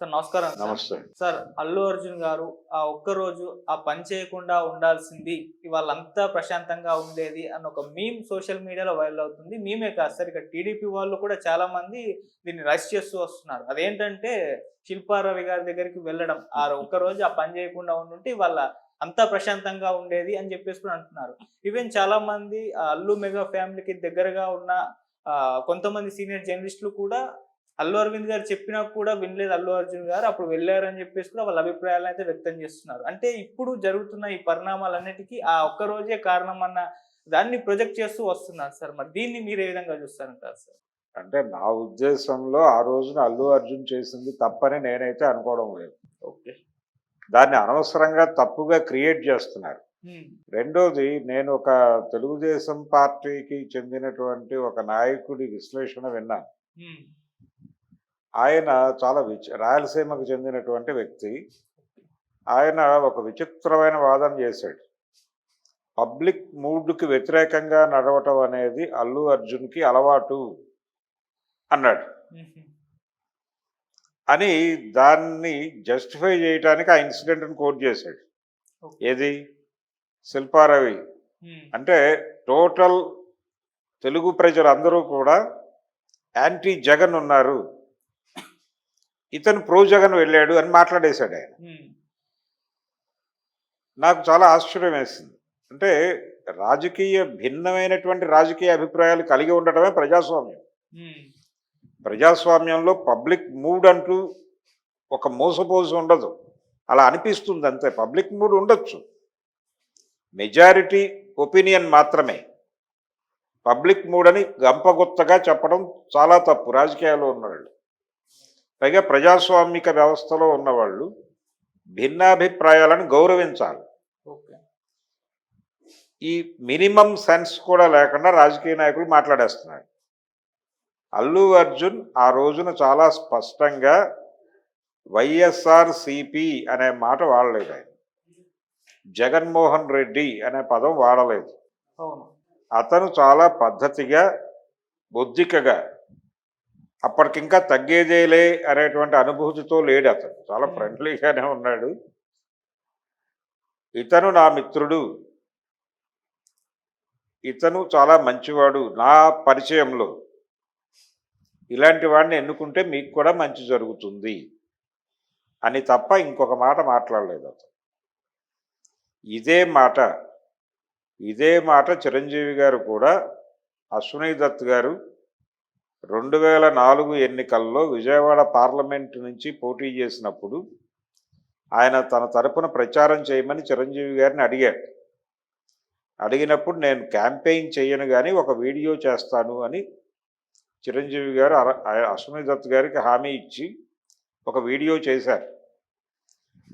Sir నమస్కారం sir. నమస్తే. Sir Allu Arjun గారు ఆ ఒక్క రోజు ఆ పని చేయకుండా ఉండాల్సింది ఇవాళంతా ప్రశాంతంగా ఉండేది అన్న ఒక మీమ్ సోషల్ మీడియాలో వైరల్ అవుతుంది. మీమే కాదు సార్ ఇక్కడ టీడీపీ వాళ్ళు కూడా చాలా మంది దీన్ని రష్ చేస్తూ వస్తున్నారు. అదేంటంటే శిల్పారవి గారి దగ్గరికి వెళ్ళడం ఆ ఒక్క రోజు ఆ పని చేయకుండా ఉండుంటే వాళ్ళ అంతా ప్రశాంతంగా ఉండేది అని చెప్పేసి కూడా అంటున్నారు. ఈవెన్ చాలా మంది ఆ అల్లు మెగా ఫ్యామిలీకి దగ్గరగా ఉన్న కొంతమంది సీనియర్ జర్నలిస్టులు కూడా అల్లు అరవింద్ గారు చెప్పినా కూడా వినలేదు అల్లు అర్జున్ గారు. అప్పుడు వెళ్ళారని చెప్పేసి కూడా వాళ్ళ అభిప్రాయాలను అయితే వ్యక్తం చేస్తున్నారు. అంటే ఇప్పుడు జరుగుతున్న ఈ పరిణామాలన్నిటికీ ఆ ఒక్క రోజే కారణం అన్న దాన్ని ప్రొజెక్ట్ చేస్తూ వస్తున్నారు సార్. మరి దీన్ని మీరు ఏ విధంగా చూస్తారంటారు సార్? అంటే నా ఉద్దేశంలో ఆ రోజున అల్లు అర్జున్ చేసింది తప్పని నేనైతే అనుకోవడం లేదు. ఓకే. దాన్ని అనవసరంగా తప్పుగా క్రియేట్ చేస్తున్నారు. రెండోది నేను ఒక తెలుగుదేశం పార్టీకి చెందినటువంటి ఒక నాయకుడి విశ్లేషణ విన్నాను. ఆయన చాలా విచ రాయలసీమకు చెందినటువంటి వ్యక్తి. ఆయన ఒక విచిత్రమైన వాదన చేశాడు. పబ్లిక్ మూడ్కి వ్యతిరేకంగా నడవటం అనేది అల్లు అర్జున్కి అలవాటు అన్నాడు. అని దాన్ని జస్టిఫై చేయడానికి ఆ ఇన్సిడెంట్ని కోట్ చేశాడు. ఏది? శిల్పారవి అంటే టోటల్ తెలుగు ప్రజలందరూ కూడా యాంటీ జగన్ ఉన్నారు. ఇతను ప్రో జగన్ వెళ్ళాడు అని మాట్లాడేశాడు ఆయన. నాకు చాలా ఆశ్చర్యం వేసింది. అంటే రాజకీయ భిన్నమైనటువంటి రాజకీయ అభిప్రాయాలు కలిగి ఉండటమే ప్రజాస్వామ్యం. ప్రజాస్వామ్యంలో పబ్లిక్ మూడ్ అంటూ ఒక మోసపోసి ఉండదు. అలా అనిపిస్తుంది అంతే పబ్లిక్ మూడ్ ఉండొచ్చు. మెజారిటీ ఒపీనియన్ మాత్రమే. పబ్లిక్ మూడ్ అని గంపగుత్తగా చెప్పడం చాలా తప్పు రాజకీయాల్లో ఉన్నవాళ్ళు. పైగా ప్రజాస్వామిక వ్యవస్థలో ఉన్నవాళ్ళు భిన్నాభిప్రాయాలను గౌరవించాలి. ఓకే. ఈ మినిమం సెన్స్ కూడా లేకుండా రాజకీయ నాయకులు మాట్లాడేస్తున్నారు. అల్లు అర్జున్ ఆ రోజున చాలా స్పష్టంగా వైఎస్ఆర్ సిపి అనే మాట వాడలేదు ఆయన. జగన్మోహన్ రెడ్డి అనే పదం వాడలేదు. అవును. అతను చాలా పద్ధతిగా బొద్దికగా అప్పటికింకా తగ్గేదేలే అనేటువంటి అనుభూతితో లేడు అతను. చాలా ఫ్రెండ్లీగానే ఉన్నాడు. ఇతను నా మిత్రుడు. ఇతను చాలా మంచివాడు నా పరిచయంలో. ఇలాంటి వాడిని ఎన్నుకుంటే మీకు కూడా మంచి జరుగుతుంది. అని తప్ప ఇంకొక మాట మాట్లాడలేదు అతను. ఇదే మాట ఇదే మాట చిరంజీవి గారు కూడా అశ్విని దత్ గారు రెండు వేల నాలుగు ఎన్నికల్లో విజయవాడ పార్లమెంటు నుంచి పోటీ చేసినప్పుడు ఆయన తన తరపున ప్రచారం చేయమని చిరంజీవి గారిని అడిగాడు. అడిగినప్పుడు నేను క్యాంపెయిన్ చేయను కానీ ఒక వీడియో చేస్తాను అని చిరంజీవి గారు అర- దత్ గారికి హామీ ఇచ్చి ఒక వీడియో చేశారు.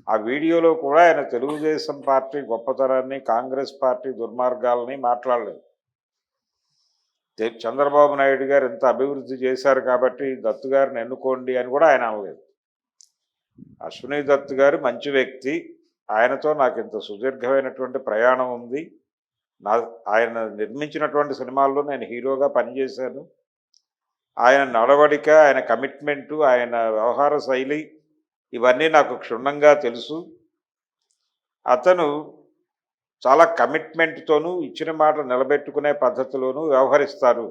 ఆ వీడియోలో కూడా ఆయన తెలుగుదేశం పార్టీ గొప్పతనాన్ని కాంగ్రెస్ పార్టీ దుర్మార్గాలని మాట్లాడలేదు. చంద్రబాబు నాయుడు గారు ఇంత అభివృద్ధి చేశారు కాబట్టి దత్తు గారిని ఎన్నుకోండి అని కూడా ఆయన అనలేదు. అశ్విని దత్ గారు మంచి వ్యక్తి. ఆయనతో నాకు ఇంత సుదీర్ఘమైనటువంటి ప్రయాణం ఉంది. నా ఆయన నిర్మించినటువంటి సినిమాల్లో నేను హీరోగా పనిచేశాను. ఆయన నడవడిక ఆయన కమిట్మెంటు ఆయన వ్యవహార శైలి ఇవన్నీ నాకు క్షుణ్ణంగా తెలుసు. అతను చాలా కమిట్మెంట్తోనూ ఇచ్చిన మాట నిలబెట్టుకునే పద్ధతిలోనూ వ్యవహరిస్తారు.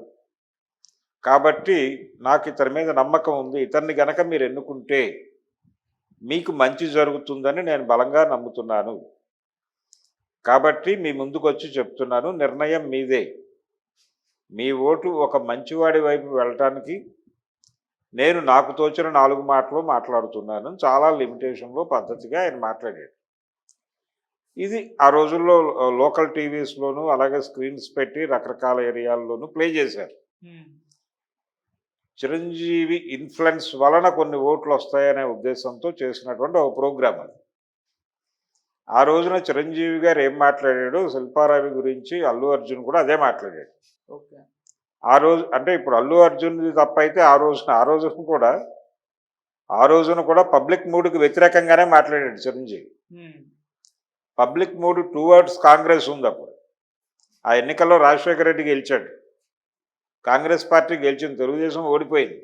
కాబట్టి నాకు ఇతని మీద నమ్మకం ఉంది. ఇతన్ని గనక మీరు ఎన్నుకుంటే మీకు మంచి జరుగుతుందని నేను బలంగా నమ్ముతున్నాను. కాబట్టి మీ ముందుకు వచ్చి చెప్తున్నాను నిర్ణయం మీదే. మీ ఓటు ఒక మంచివాడి వైపు వెళ్ళటానికి నేను నాకు తోచిన నాలుగు మాటలు మాట్లాడుతున్నాను. చాలా లిమిటేషన్లో పద్ధతిగా ఆయన మాట్లాడాడు. ఇది ఆ రోజుల్లో లోకల్ టీవీస్లోను అలాగే స్క్రీన్స్ పెట్టి రకరకాల ఏరియాల్లోనూ ప్లే చేశారు. చిరంజీవి ఇన్ఫ్లుయెన్స్ వలన కొన్ని ఓట్లు వస్తాయనే ఉద్దేశంతో చేసినటువంటి ఒక ప్రోగ్రామ్ అది. ఆ రోజున చిరంజీవి గారు ఏం మాట్లాడాడు? శిల్పారావి గురించి అల్లు అర్జున్ కూడా అదే మాట్లాడాడు. ఓకే. ఆ రోజు అంటే ఇప్పుడు అల్లు అర్జున్ తప్ప అయితే ఆ రోజున ఆ రోజున కూడా ఆ రోజున కూడా పబ్లిక్ మూడ్కి వ్యతిరేకంగానే మాట్లాడాడు Chiranjeevi. Public mood towards Congress ఉంది అప్పుడు. ఆ ఎన్నికల్లో రాజశేఖర రెడ్డి గెలిచాడు. కాంగ్రెస్ పార్టీ గెలిచింది తెలుగుదేశం ఓడిపోయింది.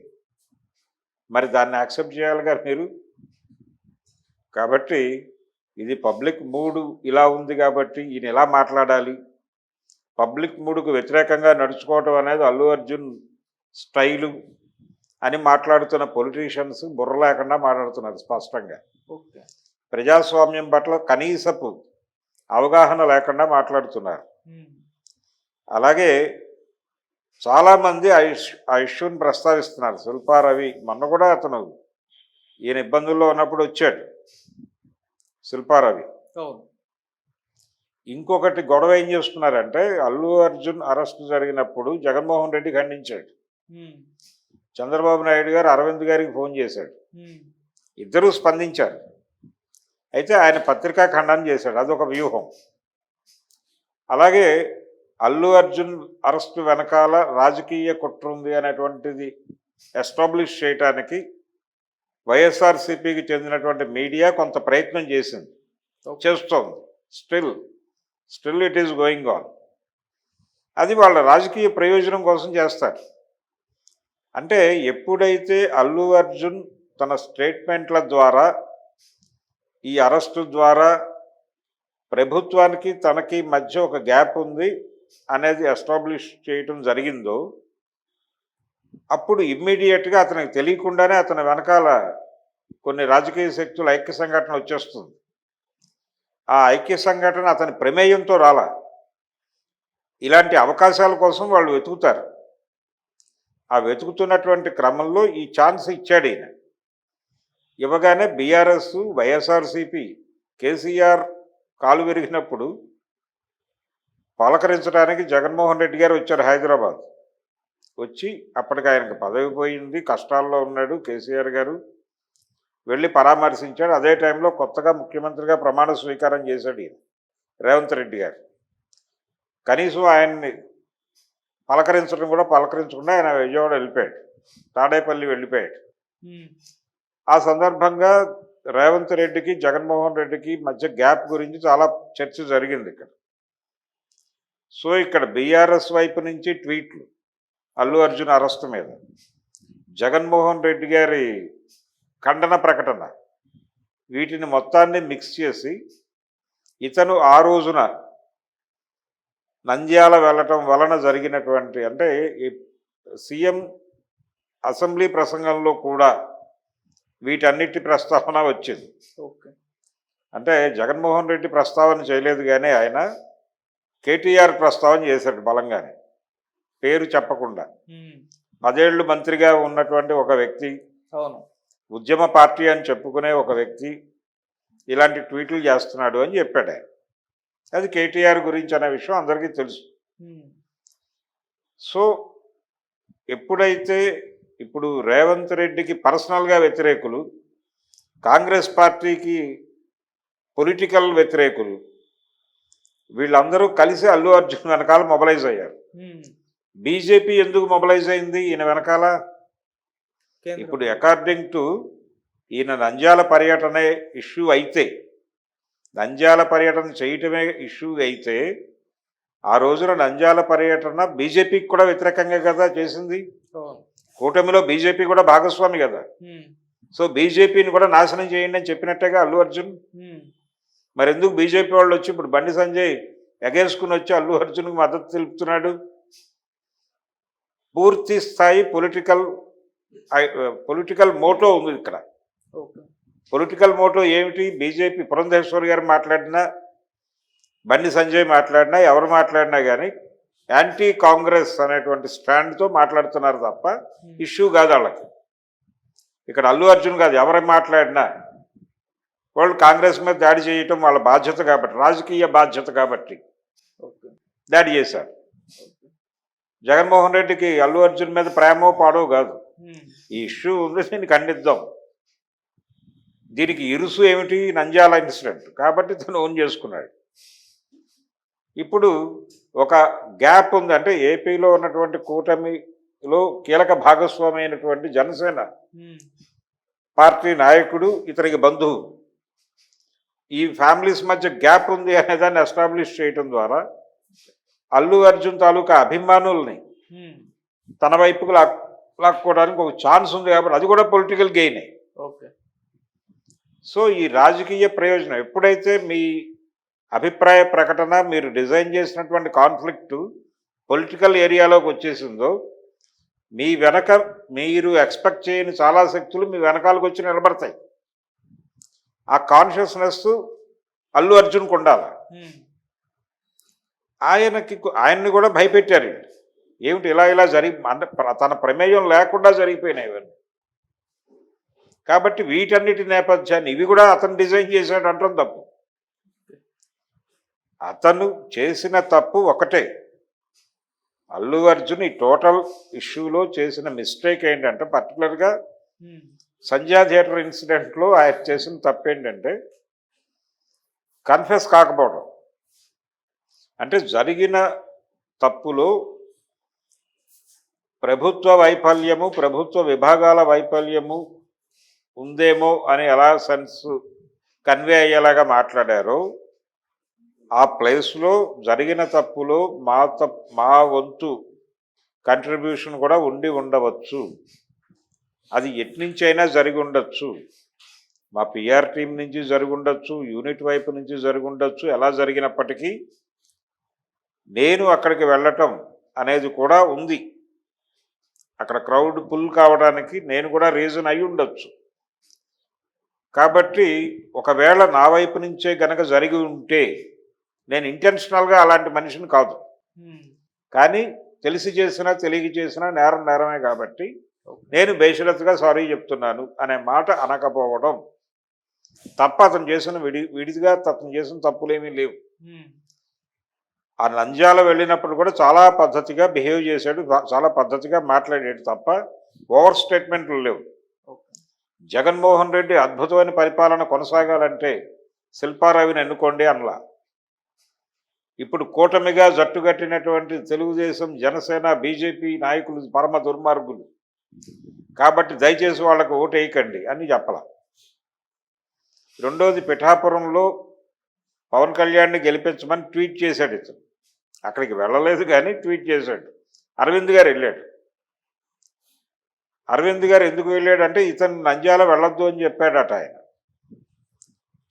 మరి దాన్ని యాక్సెప్ట్ చేయాలి కదా మీరు? కాబట్టి ఇది పబ్లిక్ మూడు ఇలా ఉంది కాబట్టి ఈయన ఎలా మాట్లాడాలి? పబ్లిక్ మూడుకు వ్యతిరేకంగా నడుచుకోవటం అనేది అల్లు అర్జున్ స్టైలు అని మాట్లాడుతున్న పొలిటీషియన్స్ బుర్ర లేకుండా మాట్లాడుతున్నారు స్పష్టంగా. ఓకే. ప్రజాస్వామ్యం పట్ల కనీసపు అవగాహన లేకుండా మాట్లాడుతున్నారు. అలాగే చాలామంది ఆ ఇష్యూ ఆ ఇష్యూని ప్రస్తావిస్తున్నారు శిల్పారవి మొన్న కూడా అతను ఈయన ఇబ్బందుల్లో ఉన్నప్పుడు వచ్చాడు. శిల్పారవి అవును ఇంకొకటి గొడవ ఏం చేస్తున్నారంటే అల్లు అర్జున్ అరెస్ట్ జరిగినప్పుడు జగన్మోహన్ రెడ్డి ఖండించాడు. చంద్రబాబు నాయుడు గారు అరవింద్ గారికి ఫోన్ చేశాడు. ఇద్దరూ స్పందించారు. అయితే ఆయన పత్రికా ఖండన చేశాడు. అదొక వ్యూహం. అలాగే అల్లు అర్జున్ అరెస్టు వెనకాల రాజకీయ కుట్ర ఉంది అనేటువంటిది ఎస్టాబ్లిష్ చేయటానికి వైఎస్ఆర్సీపీకి చెందినటువంటి మీడియా కొంత ప్రయత్నం చేసింది. చేస్తోంది. Still still it is going on. అది వాళ్ళ రాజకీయ ప్రయోజనం కోసం చేస్తారు. అంటే ఎప్పుడైతే అల్లు అర్జున్ తన స్టేట్మెంట్ల ద్వారా ఈ అరెస్టు ద్వారా ప్రభుత్వానికి తనకి మధ్య ఒక గ్యాప్ ఉంది అనేది ఎస్టాబ్లిష్ చేయటం జరిగిందో అప్పుడు ఇమ్మీడియట్గా అతనికి తెలియకుండానే అతని వెనకాల కొన్ని రాజకీయ శక్తుల ఐక్య సంఘటన వచ్చేస్తుంది. ఆ ఐక్య సంఘటన అతని ప్రమేయంతో రాలా. ఇలాంటి అవకాశాల కోసం వాళ్ళు వెతుకుతారు. ఆ వెతుకుతున్నటువంటి క్రమంలో ఈ ఛాన్స్ ఇచ్చాడు ఈయన. ఇవ్వగానే బీఆర్ఎస్ వైఎస్ఆర్సిపి కేసీఆర్ కాలు విరిగినప్పుడు పలకరించడానికి జగన్మోహన్ రెడ్డి గారు వచ్చారు హైదరాబాద్. వచ్చి అప్పటికి ఆయనకు పదవి పోయింది కష్టాల్లో ఉన్నాడు కేసీఆర్ గారు. వెళ్ళి పరామర్శించాడు. అదే టైంలో కొత్తగా ముఖ్యమంత్రిగా ప్రమాణ స్వీకారం చేశాడు ఈయన రేవంత్ రెడ్డి గారు. కనీసం ఆయన్ని పలకరించడం కూడా పలకరించకుండా ఆయన విజయవాడ వెళ్ళిపోయాడు. తాడేపల్లి వెళ్ళిపోయాడు. ఆ సందర్భంగా రేవంత్ రెడ్డికి జగన్మోహన్ రెడ్డికి మధ్య గ్యాప్ గురించి చాలా చర్చ జరిగింది ఇక్కడ. సో ఇక్కడ బీఆర్ఎస్ వైపు నుంచి ట్వీట్లు. అల్లు అర్జున్ అరెస్టు మీద. జగన్మోహన్ రెడ్డి గారి ఖండన ప్రకటన. వీటిని మొత్తాన్ని మిక్స్ చేసి ఇతను ఆ రోజున నంద్యాల వెళ్ళటం వలన జరిగినటువంటి అంటే సీఎం అసెంబ్లీ ప్రసంగంలో కూడా వీటన్నిటి ప్రస్తావన వచ్చింది. ఓకే. అంటే జగన్మోహన్ రెడ్డి ప్రస్తావన చేయలేదు కానీ ఆయన కేటీఆర్ ప్రస్తావన చేశాడు బలంగానే. పేరు చెప్పకుండా. ఉమ్. పదేళ్ళు మంత్రిగా ఉన్నటువంటి ఒక వ్యక్తి అవును. ఉద్యమ పార్టీ అని చెప్పుకునే ఒక వ్యక్తి ఇలాంటి ట్వీట్లు చేస్తున్నాడు అని చెప్పాడు ఆయన. అది కేటీఆర్ గురించి అనే విషయం అందరికీ తెలుసు. సో ఎప్పుడైతే ఇప్పుడు రేవంత్ రెడ్డికి పర్సనల్గా వ్యతిరేకులు కాంగ్రెస్ పార్టీకి పొలిటికల్ వ్యతిరేకులు వీళ్ళందరూ కలిసి అల్లు అర్జున్ వెనకాల మొబలైజ్ అయ్యారు. బీజేపీ ఎందుకు మొబలైజ్ అయింది? ఈయన వెనకాల. ఇప్పుడు అకార్డింగ్ టు ఈయన నంద్యాల పర్యటన ఇష్యూ అయితే నంద్యాల పర్యటన చేయటమే ఇష్యూ అయితే ఆ రోజున నంద్యాల పర్యటన బీజేపీకి కూడా వ్యతిరేకంగా కదా చేసింది? కూటమిలో బీజేపీ కూడా భాగస్వామి కదా. సో బీజేపీని కూడా నాశనం చేయండి అని చెప్పినట్టేగా అల్లు అర్జున్. మరి ఎందుకు బీజేపీ వాళ్ళు వచ్చి ఇప్పుడు బండి సంజయ్ ఎగేసుకుని వచ్చి అల్లు అర్జున్కి మద్దతు తెలుపుతున్నాడు? పూర్తి స్థాయి పొలిటికల్ పొలిటికల్ మోటో ఉంది ఇక్కడ. పొలిటికల్ మోటో ఏమిటి? బీజేపీ పురంధేశ్వర్ గారు మాట్లాడినా బండి సంజయ్ మాట్లాడినా ఎవరు మాట్లాడినా కానీ యాంటీ కాంగ్రెస్ అనేటువంటి స్టాండ్తో మాట్లాడుతున్నారు తప్ప. ఇష్యూ కాదు వాళ్ళకి. ఇక్కడ అల్లు అర్జున్ కాదు ఎవరు మాట్లాడినా వాళ్ళు కాంగ్రెస్ మీద దాడి చేయటం వాళ్ళ బాధ్యత కాబట్టి రాజకీయ బాధ్యత కాబట్టి ఓకే. దాడి చేశారు. జగన్మోహన్ రెడ్డికి అల్లు అర్జున్ మీద ప్రేమో పాడో కాదు. ఈ ఇష్యూ ఉంది దీన్ని ఖండిద్దాం దీనికి ఇరుసు ఏమిటి? నంద్యాల ఇన్సిడెంట్. కాబట్టి తను ఓన్ చేసుకున్నాడు. ఇప్పుడు ఒక గ్యాప్ ఉంది అంటే ఏపీలో ఉన్నటువంటి కూటమిలో కీలక భాగస్వామి అయినటువంటి జనసేన. పార్టీ నాయకుడు ఇతనికి బంధువు ఈ ఫ్యామిలీస్ మధ్య గ్యాప్ ఉంది అనేదాన్ని ఎస్టాబ్లిష్ చేయటం ద్వారా అల్లు అర్జున్ తాలూకా అభిమానుల్ని. తన వైపుకు లాక్ లాక్కోవడానికి ఒక ఛాన్స్ ఉంది కాబట్టి అది కూడా పొలిటికల్ గెయిన్ ఓకే సో ఈ రాజకీయ ప్రయోజనం ఎప్పుడైతే మీ అభిప్రాయ ప్రకటన మీరు డిజైన్ చేసినటువంటి కాన్ఫ్లిక్ట్ పొలిటికల్ ఏరియాలోకి వచ్చేసిందో మీ వెనక మీరు ఎక్స్పెక్ట్ చేయని చాలా శక్తులు మీ వెనకాలకు వచ్చి నిలబడతాయి. ఆ కాన్షియస్నెస్ అల్లు అర్జున్కు ఉండాలి. ఆయనకి ఆయన్ని కూడా భయపెట్టారు. ఏమిటి ఇలా ఇలా జరిగి అంటే తన ప్రమేయం లేకుండా జరిగిపోయినాయి ఇవన్నీ. కాబట్టి వీటన్నిటి నేపథ్యాన్ని ఇవి కూడా అతను డిజైన్ చేశాడు అంటాం తప్పు. అతను చేసిన తప్పు ఒకటే. అల్లు అర్జున్ ఈ టోటల్ ఇష్యూలో చేసిన మిస్టేక్ ఏంటంటే పర్టికులర్గా సంధ్యా థియేటర్ ఇన్సిడెంట్లో ఆయన చేసిన తప్పు ఏంటంటే కన్ఫెస్ కాకపోవడం. అంటే జరిగిన తప్పులో ప్రభుత్వ వైఫల్యము ప్రభుత్వ విభాగాల వైఫల్యము ఉందేమో అని ఎలా సెన్స్ కన్వే అయ్యేలాగా మాట్లాడారో ఆ ప్లేస్లో జరిగిన తప్పులో మా తప్ మా వంతు కంట్రిబ్యూషన్ కూడా ఉండి ఉండవచ్చు. అది ఎట్నుంచైనా జరిగి ఉండొచ్చు. మా పిఆర్ టీం నుంచి జరిగి ఉండొచ్చు యూనిట్ వైపు నుంచి జరిగి ఉండొచ్చు ఎలా జరిగినప్పటికీ నేను అక్కడికి వెళ్ళటం అనేది కూడా ఉంది. అక్కడ క్రౌడ్ పుల్ కావడానికి నేను కూడా రీజన్ అయి ఉండొచ్చు. కాబట్టి ఒకవేళ నా వైపు నుంచే గనక జరిగి ఉంటే నేను ఇంటెన్షనల్గా అలాంటి మనిషిని కాదు. కానీ తెలిసి చేసినా తెలియక చేసినా నేరం నేరమే కాబట్టి నేను బేషరత్గా సారీ చెప్తున్నాను అనే మాట అనకపోవడం తప్ప అతను చేసిన విడి విడిగా అతను చేసిన తప్పులేమీ లేవు. ఆ నంద్యాల వెళ్ళినప్పుడు కూడా చాలా పద్ధతిగా బిహేవ్ చేశాడు చాలా పద్ధతిగా మాట్లాడాడు తప్ప ఓవర్ స్టేట్మెంట్లు లేవు. జగన్మోహన్ రెడ్డి అద్భుతమైన పరిపాలన కొనసాగాలంటే శిల్పారావిని ఎన్నుకోండి అనలా. ఇప్పుడు కూటమిగా జట్టుగట్టినటువంటి తెలుగుదేశం జనసేన బీజేపీ నాయకులు పరమ దుర్మార్గులు. కాబట్టి దయచేసి వాళ్ళకు ఓటేయకండి అని చెప్పాల. రెండోది పిఠాపురంలో పవన్ కళ్యాణ్ని గెలిపించమని ట్వీట్ చేశాడు ఇతను. అక్కడికి వెళ్ళలేదు కానీ ట్వీట్ చేశాడు. అరవింద్ గారు వెళ్ళాడు. అరవింద్ గారు ఎందుకు వెళ్ళాడంటే ఇతను నంద్యాల వెళ్ళొద్దు అని చెప్పాడట ఆయన.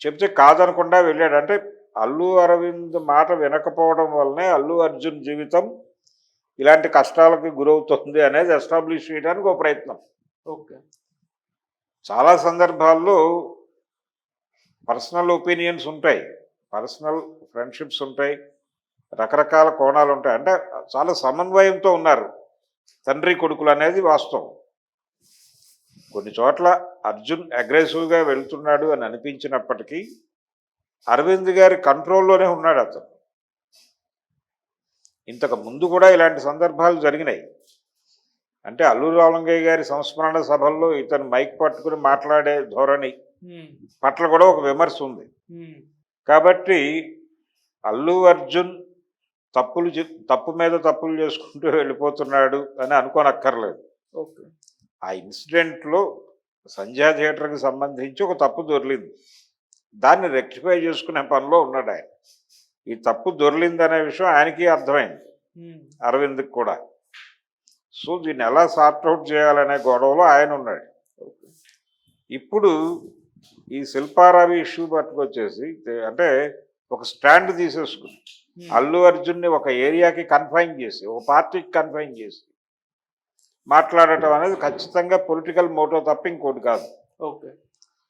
చెప్తే కాదనకుండా వెళ్ళాడంటే అల్లు అరవింద్ మాట వినకపోవడం వల్లనే అల్లు అర్జున్ జీవితం ఇలాంటి కష్టాలకు గురవుతుంది అనేది ఎస్టాబ్లిష్ చేయడానికి ఒక ప్రయత్నం. ఓకే. చాలా సందర్భాల్లో పర్సనల్ ఒపీనియన్స్ ఉంటాయి. పర్సనల్ ఫ్రెండ్షిప్స్ ఉంటాయి. రకరకాల కోణాలు ఉంటాయి. అంటే చాలా సమన్వయంతో ఉన్నారు. తండ్రి కొడుకులు అనేది వాస్తవం. కొన్ని చోట్ల అర్జున్ అగ్రెసివ్గా వెళ్తున్నాడు అని అనిపించినప్పటికీ అరవింద్ గారి కంట్రోల్లోనే ఉన్నాడు అతను. ఇంతకు ముందు కూడా ఇలాంటి సందర్భాలు జరిగినాయి. అంటే అల్లు రామలింగయ్య గారి సంస్మరణ సభల్లో ఇతను మైక్ పట్టుకుని మాట్లాడే ధోరణి పట్ల కూడా ఒక విమర్శ ఉంది. కాబట్టి అల్లు అర్జున్ తప్పులు తప్పు మీద తప్పులు చేసుకుంటూ వెళ్ళిపోతున్నాడు అని అనుకోనక్కర్లేదు. ఆ ఇన్సిడెంట్లో సంధ్యా థియేటర్కి సంబంధించి ఒక తప్పు దొరికింది. దాన్ని రెక్టిఫై చేసుకునే పనిలో ఉన్నాడు ఆయన. ఈ తప్పు దొరికింది అనే విషయం ఆయనకి అర్థమైంది. ఉమ్, అరవింద్కి కూడా. సో దీన్ని ఎలా సార్ట్అవుట్ చేయాలనే గొడవలో ఆయన ఉన్నాడు. ఓకే. ఇప్పుడు ఈ శిల్పారావి ఇష్యూ పట్టుకొచ్చేసి అంటే ఒక స్టాండ్ తీసేసుకుని అల్లు అర్జున్ని ఒక ఏరియాకి కన్ఫైన్ చేసి ఒక పార్టీకి కన్ఫైన్ చేసి మాట్లాడటం అనేది ఖచ్చితంగా పొలిటికల్ మోటో తప్ప ఇంకోటి కాదు. ఓకే.